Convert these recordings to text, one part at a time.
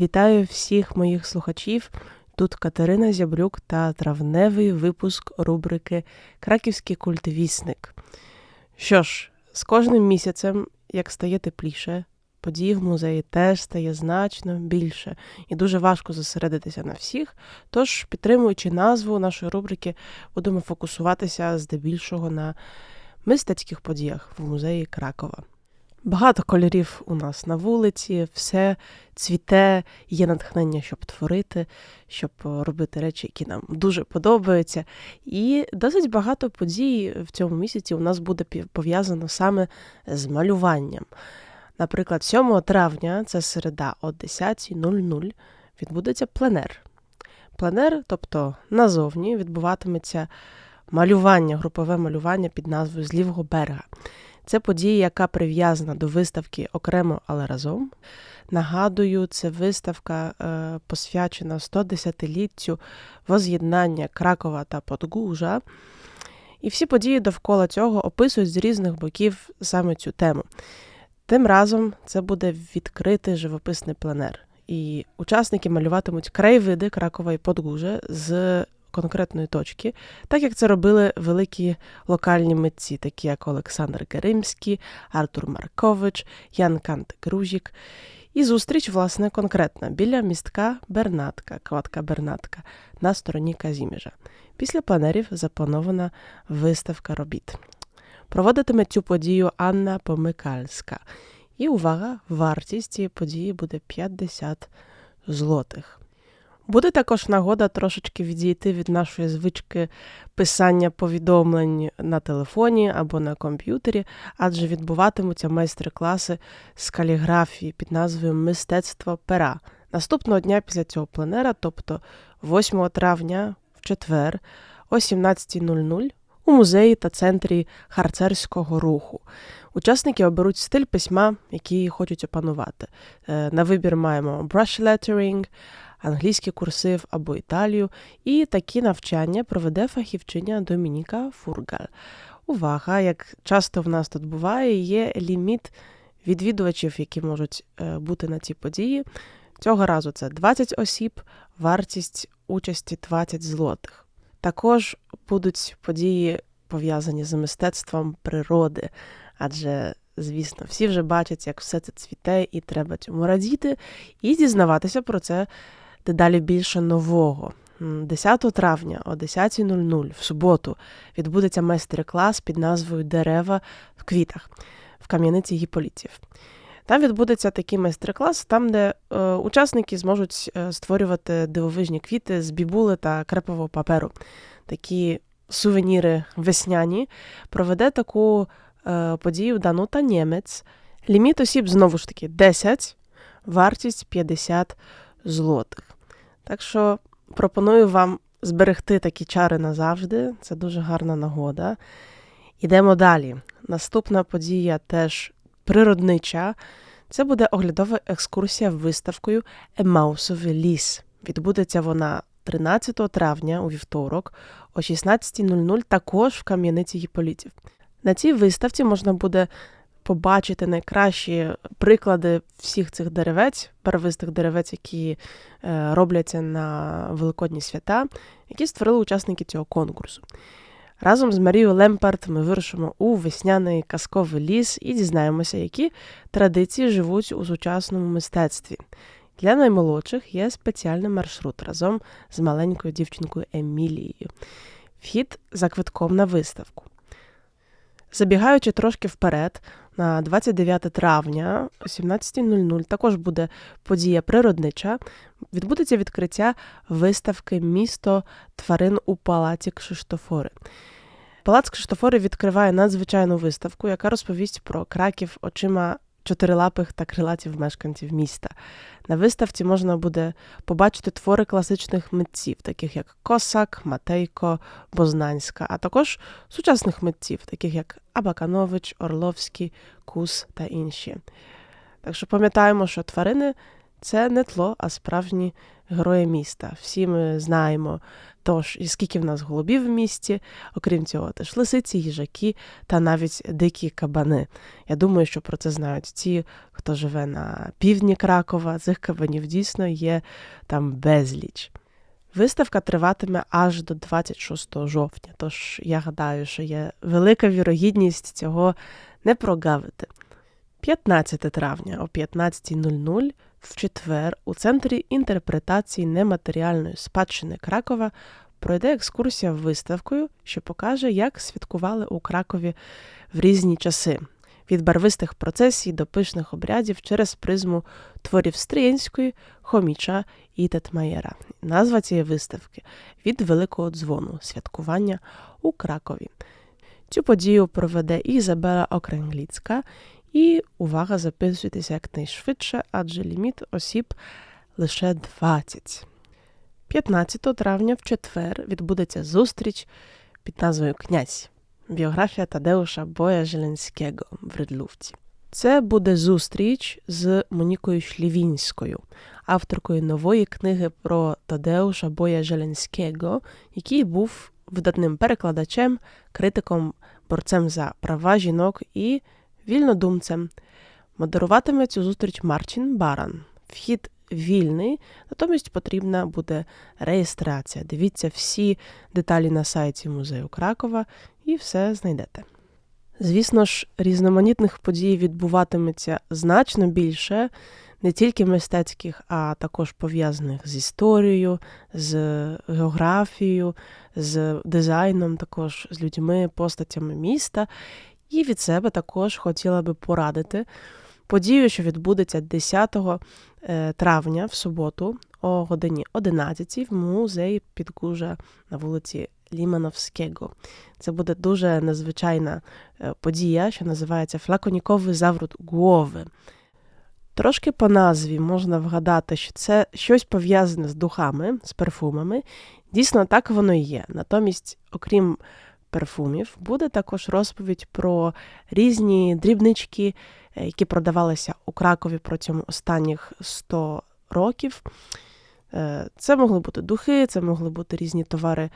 Вітаю всіх моїх слухачів. Тут Катерина Зябрюк та травневий випуск рубрики Краківський культвісник. Що ж, з кожним місяцем, як стає тепліше, подій в музеї теж стає значно більше і дуже важко зосередитися на всіх. Тож, підтримуючи назву нашої рубрики, будемо фокусуватися здебільшого на мистецьких подіях в музеї Кракова. Багато кольорів у нас на вулиці, все цвіте, є натхнення, щоб творити, щоб робити речі, які нам дуже подобаються. І досить багато подій в цьому місяці у нас буде пов'язано саме з малюванням. Наприклад, 7 травня, це середа о 10.00, відбудеться пленер. Пленер, тобто назовні, відбуватиметься малювання, групове малювання під назвою З лівого берега. Це подія, яка прив'язана до виставки окремо, але разом. Нагадую, це виставка е, посвячена 110-літтю воз'єднання Кракова та Подгужа. І всі події довкола цього описують з різних боків саме цю тему. Тим разом це буде відкритий живописний пленер. І учасники малюватимуть краєвиди Кракова і Подгужа з конкретної точки, так як це робили великі локальні митці, такі як Олександр Керимський, Артур Маркович, Ян Кантик Ружік. І зустріч, власне, конкретна біля містка Бернатка, кладка Бернатка на стороні Казіміжа. Після планерів запланована виставка робіт. Проводитиме цю подію Анна Помикальська. І увага, вартість цієї події буде 50 злотих. Буде також нагода трошечки відійти від нашої звички писання повідомлень на телефоні або на комп'ютері, адже відбуватимуться майстер-класи з каліграфії під назвою Мистецтво пера. Наступного дня після цього пленера, тобто 8 травня в четвер, о 17.00 у музеї та центрі харцерського руху. Учасники оберуть стиль письма, який хочуть опанувати. Е, на вибір маємо brush lettering, англійський курсив або Італію, і такі навчання проведе фахівчиня Домініка Фургаль. Увага! Як часто в нас тут буває, є ліміт відвідувачів, які можуть е, бути на цій події. Цього разу це 20 осіб, вартість участі 20 злотих. Також будуть події пов'язані з мистецтвом природи, адже, звісно, всі вже бачать, як все це цвіте, і треба цьому радіти, і дізнаватися про це дедалі більше нового. 10 травня о 10.00 в суботу відбудеться майстер-клас під назвою Дерева в квітах в кам'яниці Гіполітів. Там відбудеться такий майстер-клас, там, де е, учасники зможуть е, створювати дивовижні квіти з бібули та крепового паперу. Такі сувеніри весняні. Проведе таку е, подію Данута Нємець. Ліміт осіб знову ж таки 10, вартість 50 злотих. Так що пропоную вам зберегти такі чари назавжди. Це дуже гарна нагода. Ідемо далі. Наступна подія теж природнича. Це буде оглядова екскурсія виставкою Емаусовий ліс. Відбудеться вона 13 травня у вівторок о 16.00 також в Кам'яниці Гіполітів. На цій виставці можна буде побачити найкращі приклади всіх цих деревець, первистих деревець, які е, робляться на великодні свята, які створили учасники цього конкурсу. Разом з Марією Лемпард ми вирушимо у весняний казковий ліс і дізнаємося, які традиції живуть у сучасному мистецтві. Для наймолодших є спеціальний маршрут разом з маленькою дівчинкою Емілією. Вхід за квитком на виставку. Забігаючи трошки вперед, на 29 травня о 17.00 також буде подія природнича. Відбудеться відкриття виставки Місто тварин у палаці Кшиштофори. Палац Кшиштофори відкриває надзвичайну виставку, яка розповість про краків очима чотирилапих та крилатів мешканців міста. На виставці можна буде побачити твори класичних митців, таких як Косак, Матейко, Бознанська, а також сучасних митців, таких як Абаканович, Орловський, Кус та інші. Так що пам'ятаємо, що тварини це не тло, а справжні герої міста. Всі ми знаємо, тож і скільки в нас голубів в місті, окрім цього, теж лисиці, їжаки та навіть дикі кабани. Я думаю, що про це знають ті, хто живе на півдні Кракова. Цих кабанів дійсно є там безліч. Виставка триватиме аж до 26 жовтня, тож я гадаю, що є велика вірогідність цього не прогавити. 15 травня о 15.00 в четвер у Центрі інтерпретації нематеріальної спадщини Кракова пройде екскурсія виставкою, що покаже, як святкували у Кракові в різні часи. Від барвистих процесій до пишних обрядів через призму творів Стрієнської, Хоміча і Тетмаєра. Назва цієї виставки від Великого дзвону святкування у Кракові. Цю подію проведе Ізабела Окренгліцька, і увага, записуйтеся якнайшвидше, адже ліміт осіб лише 20. 15 травня в четвер відбудеться зустріч під назвою Князь. Біографія Тадеуша Боя Желенського в Редлуфті. Це буде зустріч з Монікою Шлівінською, авторкою нової книги про Тадеуша Боя Желенського, який був видатним перекладачем, критиком, борцем за права жінок і вільнодумцем. Модеруватиме цю зустріч Марчин Баран. Вхід вільний, натомість потрібна буде реєстрація. Дивіться всі деталі на сайті музею Кракова і все знайдете. Звісно ж, різноманітних подій відбуватиметься значно більше, не тільки мистецьких, а також пов'язаних з історією, з географією, з дизайном, також з людьми, постатями міста. І від себе також хотіла би порадити подію, що відбудеться 10 травня в суботу о годині 11 в музеї Підгужа на вулиці Лімановського. Це буде дуже незвичайна подія, що називається Флаконіковий заврут Гуови. Трошки по назві можна вгадати, що це щось пов'язане з духами, з парфумами. Дійсно, так воно і є. Натомість, окрім парфумів, буде також розповідь про різні дрібнички, які продавалися у Кракові протягом останніх 100 років. Це могли бути духи, це могли бути різні товари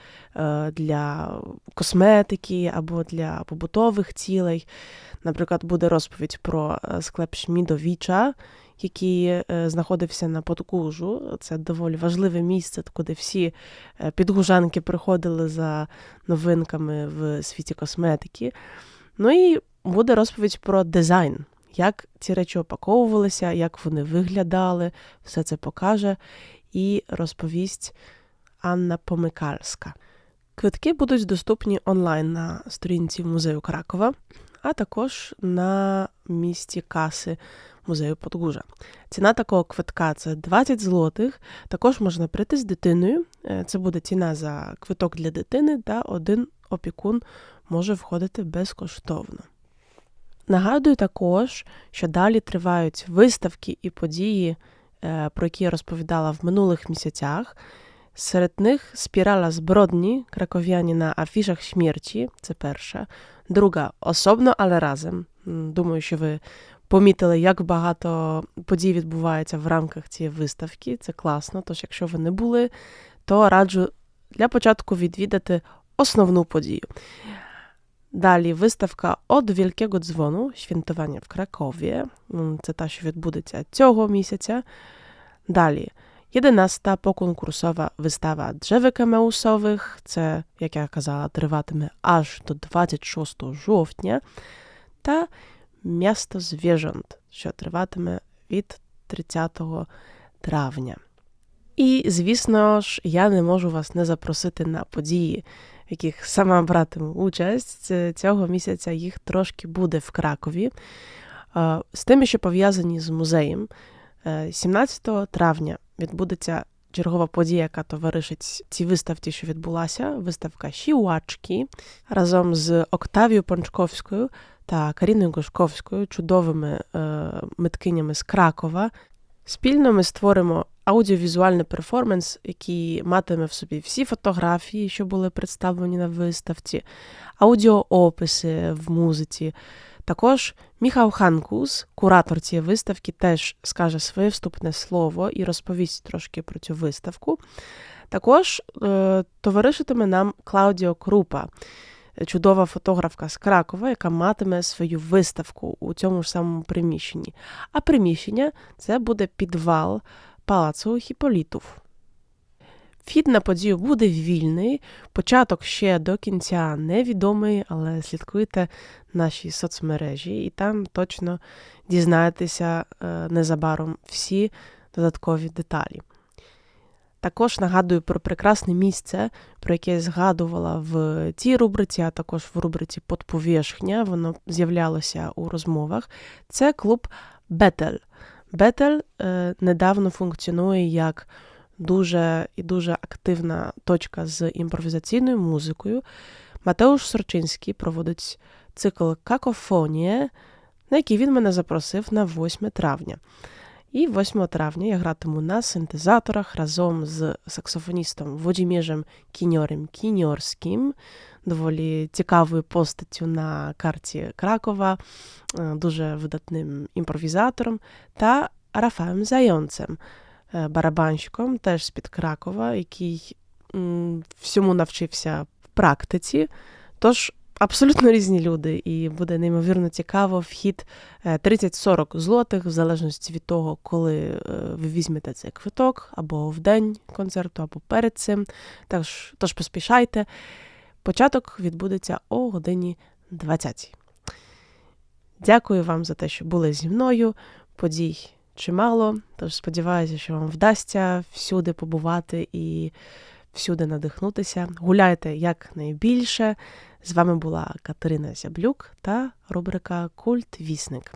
для косметики або для побутових цілей. Наприклад, буде розповідь про склеп Шмідовіча, який знаходився на Подкужу. Це доволі важливе місце, куди всі підгужанки приходили за новинками в світі косметики. Ну і буде розповідь про дизайн, як ці речі опаковувалися, як вони виглядали, все це покаже і розповість Анна Помикальська. Квитки будуть доступні онлайн на сторінці музею Кракова, а також на місці каси музею Подгужа. Ціна такого квитка це 20 злотих. Також можна прийти з дитиною. Це буде ціна за квиток для дитини, та один опікун може входити безкоштовно. Нагадую також, що далі тривають виставки і події, про які я розповідала в минулих місяцях. Серед них спірала збродні краков'яні на афішах смерті, це перша. Друга особно, але разом. Думаю, що ви помітили, як багато подій відбувається в рамках цієї виставки. Це класно. Тож, якщо ви не були, то раджу для початку відвідати основну подію. Далі виставка «От Wielkiego Дзвону, Świętowanie в Кракові. Це та, що відбудеться цього місяця. Далі 11-та поконкурсова вистава Дrzewek Емеусових. Це, як я казала, триватиме аж до 26 жовтня. Та Місто Звіжонт, що триватиме від 30 травня. І, звісно ж, я не можу вас не запросити на події, в яких сама братиму участь. Цього місяця їх трошки буде в Кракові. З тими, що пов'язані з музеєм. 17 травня відбудеться чергова подія, яка товаришить цій виставці, що відбулася. Виставка Шіуачки разом з Октавією Пончковською та Каріною Гошковською, чудовими е, миткинями з Кракова. Спільно ми створимо аудіовізуальний перформанс, який матиме в собі всі фотографії, що були представлені на виставці, аудіоописи в музиці. Також Міхал Ханкус, куратор цієї виставки, теж скаже своє вступне слово і розповість трошки про цю виставку. Також е, товаришитиме нам Клаудіо Крупа, чудова фотографка з Кракова, яка матиме свою виставку у цьому ж самому приміщенні. А приміщення це буде підвал палацу Хіполітов. Вхід на подію буде вільний. Початок ще до кінця невідомий, але слідкуйте наші соцмережі, і там точно дізнаєтеся е, незабаром всі додаткові деталі. Також нагадую про прекрасне місце, про яке я згадувала в цій рубриці, а також в рубриці «Подповєшхня», воно з'являлося у розмовах. Це клуб Бетель. Бетель е, недавно функціонує як дуже і дуже активна точка з імпровізаційною музикою. Матеуш Сорчинський проводить цикл Какофонія, на який він мене запросив на 8 травня. І 8 травня я гратиму на синтезаторах разом з саксофоністом Водіміжем Кіньорем Кіньорським, доволі цікавою постаттю на карті Кракова, е, дуже видатним імпровізатором, та Рафаєм Зайонцем, барабанщиком, теж з-під Кракова, який всьому навчився в практиці. Тож абсолютно різні люди, і буде неймовірно цікаво вхід 30-40 е, злотих, в залежності від того, коли е, ви візьмете цей квиток, або в день концерту, або перед цим. Тож, тож поспішайте. Початок відбудеться о годині 20. Дякую вам за те, що були зі мною. Подій чимало. Тож сподіваюся, що вам вдасться всюди побувати і всюди надихнутися. Гуляйте якнайбільше. З вами була Катерина Зяблюк та рубрика Культ Вісник.